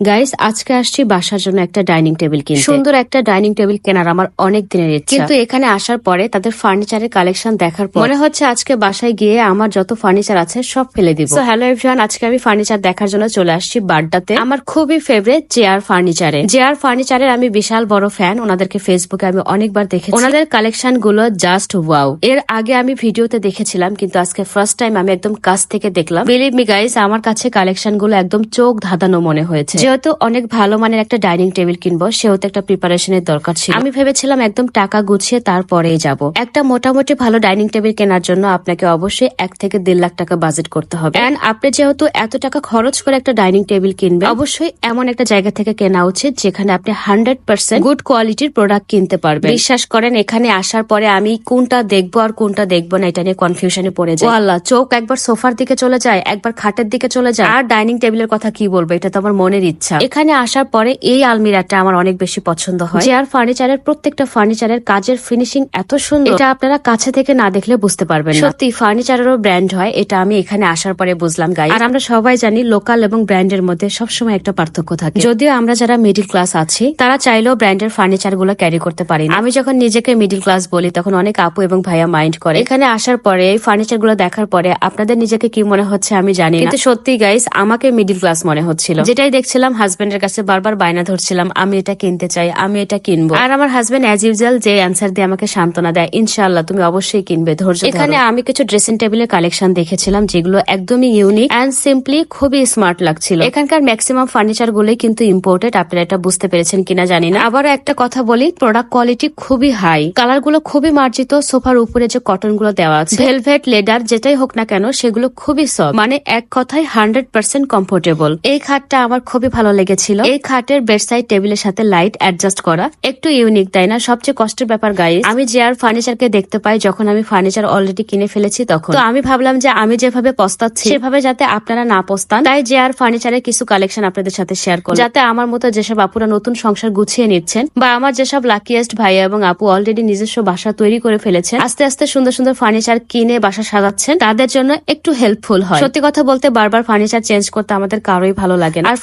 Guys আজকে আসছি বাসার জন্য একটা ডাইনিং টেবিল কিনতে। সুন্দর একটা ডাইনিং টেবিল কেনার আমার অনেক দিনের ইচ্ছা। কিন্তু এখানে আসার পরে তাদের ফার্নিচারের কালেকশন দেখার পর মনে হচ্ছে আজকে বাসায় গিয়ে আমার যত ফার্নিচার আছে সব ফেলে দিব। তো হ্যালো এভরিওয়ান আজকে আমি ফার্নিচার দেখার জন্য চলে আসছি বাড্ডাতে। আমার খুবই ফেভারিট জেআর ফার্নিচারে জেআর ফার্নিচারের আমি বিশাল বড় ফ্যান ওনাদেরকে ফেসবুকে আমি অনেকবার দেখেছি। ওনাদের কালেকশনগুলো জাস্ট ওয়াও এর আগে আমি ভিডিওতে দেখেছিলাম কিন্তু আজকে ফার্স্ট টাইম আমি একদম কাছ থেকে দেখলাম। বিলিভ মি গাইস আমার কাছে কালেকশনগুলো একদম চোখ ধাঁধানো মনে হয়েছে। যেহেতু অনেক ভালো মানের একটা ডাইনিং টেবিল কিনবো, সেহেতু একটা প্রিপারেশনের দরকার ছিল। আমি ভেবেছিলাম একদম টাকা গুছিয়ে তারপরেই যাব। একটা মোটামুটি ভালো ডাইনিং টেবিল কেনার জন্য আপনাকে অবশ্যই এক থেকে দেড় লাখ টাকা বাজেট করতে হবে। এন্ড আপনি যেহেতু এত টাকা খরচ করে একটা ডাইনিং টেবিল কিনবেন, অবশ্যই এমন একটা জায়গা থেকে কেনা উচিত যেখানে আপনি হান্ড্রেড পার্সেন্ট গুড কোয়ালিটির প্রোডাক্ট কিনতে পারবেন। বিশ্বাস করেন, এখানে আসার পরে আমি কোনটা দেখব আর কোনটা দেখব না, এটা নিয়ে কনফিউশনে পড়ে যায় আল্লাহ চোখ একবার সোফার দিকে চলে যায়, একবার খাটের দিকে চলে যায়। আর ডাইনিং টেবিলের কথা কি বলব, এটা তো আমার মনের ইচ্ছা। এখানে আসার পরে এই আলমিরাটা আমার অনেক বেশি পছন্দ হয়। চেয়ার ফার্নিচারের প্রত্যেকটা ফার্নিচারের কাজের ফিনিশিং এত সুন্দর। এটা আপনারা কাছে থেকে না দেখলে বুঝতে পারবেন সত্যি ফার্নিচারেরও ব্র্যান্ড হয় এটা আমি এখানে আসার পরে বুঝলাম গাই আর আমরা সবাই জানি লোকাল এবং ব্র্যান্ডের মধ্যে সবসময় একটা পার্থক্য থাকে। যদিও আমরা যারা মিডিল ক্লাস আছি তারা চাইলেও ব্র্যান্ডের ফার্নিচারগুলো ক্যারি করতে পারি আমি যখন নিজেকে মিডিল ক্লাস বলি তখন অনেক আপু এবং ভাইয়া মাইন্ড করে। এখানে আসার পরে এই ফার্নিচারগুলো দেখার পরে আপনাদের নিজেকে কি মনে হচ্ছে আমি জানি কিন্তু সত্যি গাইস আমাকে মিডিল ক্লাস মনে হচ্ছিল। যেটাই দেখছিলাম হাজবেন্ডের কাছে বারবার বায়না ধরছিলাম, আমি এটা কিনতে চাই, আমি এটা কিনবো। আর আমার হাজবেন্ড অ্যাজ ইউজুয়াল যে অ্যান্সার দিয়ে আমাকে সান্ত্বনা দেয়, ইনশাআল্লাহ, তুমি অবশ্যই কিনবে, ধৈর্য এখানে আমি কিছু ড্রেসিং টেবিলের কালেকশন দেখেছিলাম, যেগুলো একদমই ইউনিক অ্যান্ড সিম্পলি খুবই স্মার্ট লাগছিল। এখানকার ম্যাক্সিমাম ফার্নিচার গুলোই কিন্তু ইম্পোর্টেড আপনারা এটা বুঝতে পেরেছেন কিনা জানি না। আবারও একটা কথা বলি প্রোডাক্ট কোয়ালিটি খুবই হাই কালারগুলো খুবই মার্জিত, সোফার উপরে যে কটনগুলো দেওয়া আছে ভেলভেট লেদার যেটাই হোক না কেন, সেগুলো খুবই সফট মানে এক কথায় হান্ড্রেড পার্সেন্ট কমফোর্টেবল এই খাটটা আমার খুবই ভালো লেগেছিল। এই খাটের বেডসাইড টেবিলের সাথে লাইট অ্যাডজাস্ট করা। একটু ইউনিক, তাই না? সবচেয়ে কষ্টের ব্যাপার, গাইস। আমি যে আর ফার্নিচারকে দেখতে পাই যখন আমি ফার্নিচার অলরেডি কিনে ফেলেছি তখন। তো আমি ভাবলাম যে আমি যেভাবে পস্তাচ্ছি, সেভাবে যাতে আপনারা না পস্তান। তাই যে আর ফার্নিচারের কিছু কালেকশন আপনাদের সাথে শেয়ার করব যাতে আমার মতো যেসব আপুরা নতুন সংসার গুছিয়ে নিচ্ছেন বা আমার যেসব লাকিয়েস্ট ভাইয়া এবং আপু অলরেডি নিজস্ব বাসা তৈরি করে ফেলেছেন, আস্তে আস্তে সুন্দর সুন্দর ফার্নিচার কিনে বাসা সাজাচ্ছেন, তাদের জন্য একটু হেল্পফুল হয়। সত্যি কথা বলতে বারবার ফার্নিচার চেঞ্জ করতে আমাদের কারোই ভালো লাগে আর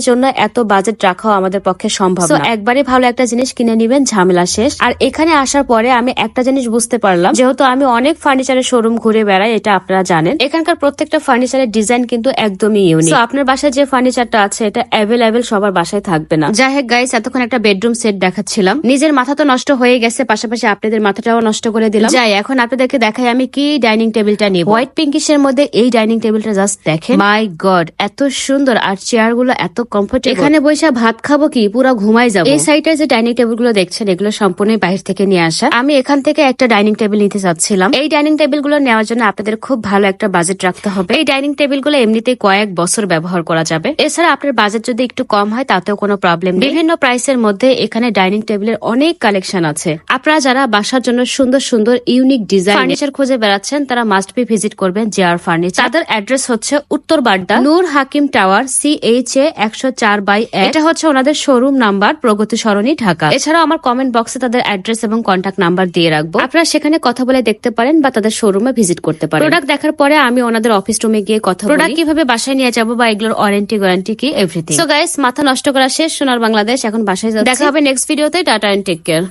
ফার্নিচারের জন্য এত বাজেট রাখাও আমাদের পক্ষে সম্ভব না। একবারই ভালো একটা জিনিস কিনে নিবেন ঝামেলা শেষ। আর এখানে আসার পরে আমি একটা জিনিস বুঝতে পারলাম যেহেতু আমি অনেক ফার্নিচারের শোরুম ঘুরে বেড়াই এটা আপনারা জানেন। এখানকার প্রত্যেকটা ফার্নিচারের ডিজাইন কিন্তু একদমই ইউনিক আপনার বাসায় যে ফার্নিচারটা আছে এটা অ্যাভেলেবেল সবার বাসায় থাকবে না। যাই হোক গাইস এতক্ষণ একটা বেডরুম সেট দেখাচ্ছিলাম। নিজের মাথা তো নষ্ট হয়ে গেছে পাশাপাশি আপনাদের মাথাটাও নষ্ট করে দিলাম। যাই এখন আপনাদেরকে দেখাই আমি কি ডাইনিং টেবিলটা নিব। হোয়াইট পিঙ্কিশের মধ্যে এই ডাইনিং টেবিলটা জাস্ট দেখেন। মাই গড এত সুন্দর। আর চেয়ারগুলো এত কমফোর্টেবল এখানে বসে ভাত খাব কি? পুরো ঘুমাই যাব। এই সাইডে যে ডাইনিং টেবিলগুলো দেখছেন এগুলো সম্পূর্ণ বাইরে থেকে নিয়ে আসা। আমি এখান থেকে একটা ডাইনিং টেবিল নিতে চাচ্ছিলাম। এই ডাইনিং টেবিলগুলো নেওয়ার জন্য আপনাদের খুব ভালো একটা বাজেট রাখতে হবে। এই ডাইনিং টেবিলগুলো এমনিতেই কয়েক বছর ব্যবহার করা যাবে। এছাড়া আপনার বাজেট যদি একটু কম হয় তাতেও কোনো প্রবলেম নেই। বিভিন্ন প্রাইসের মধ্যে এখানে ডাইনিং টেবিলের অনেক কালেকশন আছে। আপনারা যারা বাসার জন্য সুন্দর সুন্দর ইউনিক ডিজাইন ফার্নিচার খুঁজে বেড়াচ্ছেন তারা মাস্ট বি ভিজিট করবেন জেআর ফার্নিচার তাদের অ্যাড্রেস হচ্ছে Uttar Badda Nur Hakim tower C H A একশো চার বাই এটা হচ্ছে ওনাদের শোরুম নাম্বার প্রগতি সরণী ঢাকা। এছাড়াও আমার কমেন্ট বক্সে তাদের অ্যাড্রেস এবং কন্ট্যাক্ট নাম্বার দিয়ে রাখব। আপনারা সেখানে কথা বলে দেখতে পারেন বা তাদের শোরুমে ভিজিট করতে পারেন। প্রোডাক্ট দেখার পরে আমি ওনাদের অফিস রুমে গিয়ে কথা প্রোডাক্ট কীভাবে বাসায় নিয়ে যাব বা এগুলোর ওয়ারেন্টি গ্যারান্টি কি? এভরিথিং সো গাইস মাথা নষ্ট করা শেষ সোনার বাংলাদেশ এখন বাসায়। দেখা হবে নেক্সট ভিডিওতে টাটা এন্ড টেক কেয়ার